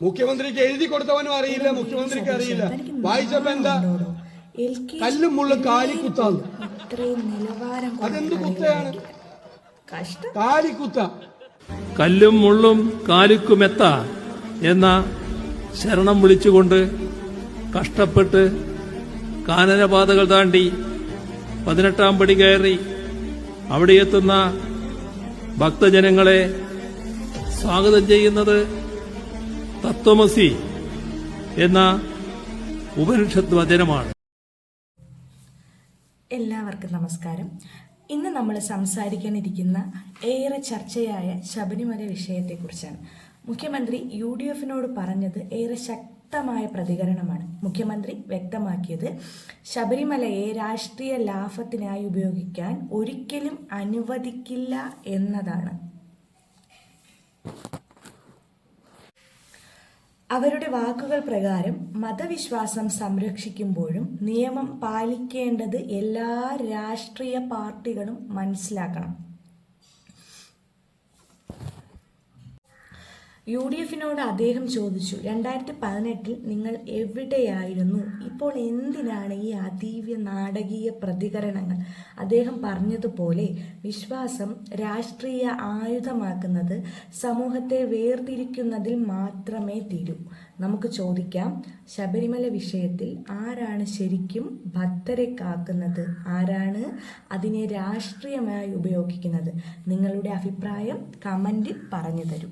മുഖ്യമന്ത്രിക്ക് എഴുതി കൊടുത്തവനും അറിയില്ല മുഖ്യമന്ത്രിക്ക് അറിയില്ല. വായിച്ചപ്പോ എന്താ? കല്ലും മുള്ളും കാലിക്കുത്താന്ന് അതെന്ത് കുത്തയാണ്? കാലിക്കുത്ത. കല്ലും മുള്ളും കാലിക്കുമെത്ത എന്ന ശരണം വിളിച്ചുകൊണ്ട് കഷ്ടപ്പെട്ട് കാനനപാതകൾ താണ്ടി പതിനെട്ടാം പടി കയറി അവിടെ എത്തുന്ന ഭക്തജനങ്ങളെ സ്വാഗതം ചെയ്യുന്നത് തത്വമസി എന്ന ഉപനിഷത്ത് വചനമാണ് എല്ലാവർക്കും നമസ്കാരം. ഇന്ന് നമ്മൾ സംസാരിക്കാനിരിക്കുന്ന ഏറെ ചർച്ചയായ ശബരിമല വിഷയത്തെക്കുറിച്ചാണ്. മുഖ്യമന്ത്രി യു ഡി എഫിനോട് പറഞ്ഞത് ഏറെ ശക്തമായ പ്രതികരണമാണ്. മുഖ്യമന്ത്രി വ്യക്തമാക്കിയത് ശബരിമലയെ രാഷ്ട്രീയ ലാഭത്തിനായി ഉപയോഗിക്കാൻ ഒരിക്കലും അനുവദിക്കില്ല എന്നതാണ്. അവരുടെ വാക്കുകൾ പ്രകാരം മതവിശ്വാസം സംരക്ഷിക്കുമ്പോഴും നിയമം പാലിക്കേണ്ടത് എല്ലാ രാഷ്ട്രീയ പാർട്ടികളും മനസ്സിലാക്കണം. യു ഡി എഫിനോട് അദ്ദേഹം ചോദിച്ചു രണ്ടായിരത്തി പതിനെട്ടിൽ നിങ്ങൾ എവിടെയായിരുന്നു? ഇപ്പോൾ എന്തിനാണ് ഈ അതീവ്യ നാടകീയ പ്രതികരണങ്ങൾ? അദ്ദേഹം പറഞ്ഞതുപോലെ വിശ്വാസം രാഷ്ട്രീയ ആയുധമാക്കുന്നത് സമൂഹത്തെ വേർതിരിക്കുന്നതിൽ മാത്രമേ തീരൂ. നമുക്ക് ചോദിക്കാം ശബരിമല വിഷയത്തിൽ ആരാണ് ശരിക്കും ഭക്തരെ കാക്കുന്നത്? ആരാണ് അതിനെ രാഷ്ട്രീയമായി ഉപയോഗിക്കുന്നത്? നിങ്ങളുടെ അഭിപ്രായം കമന്റിൽ പറഞ്ഞു തരൂ.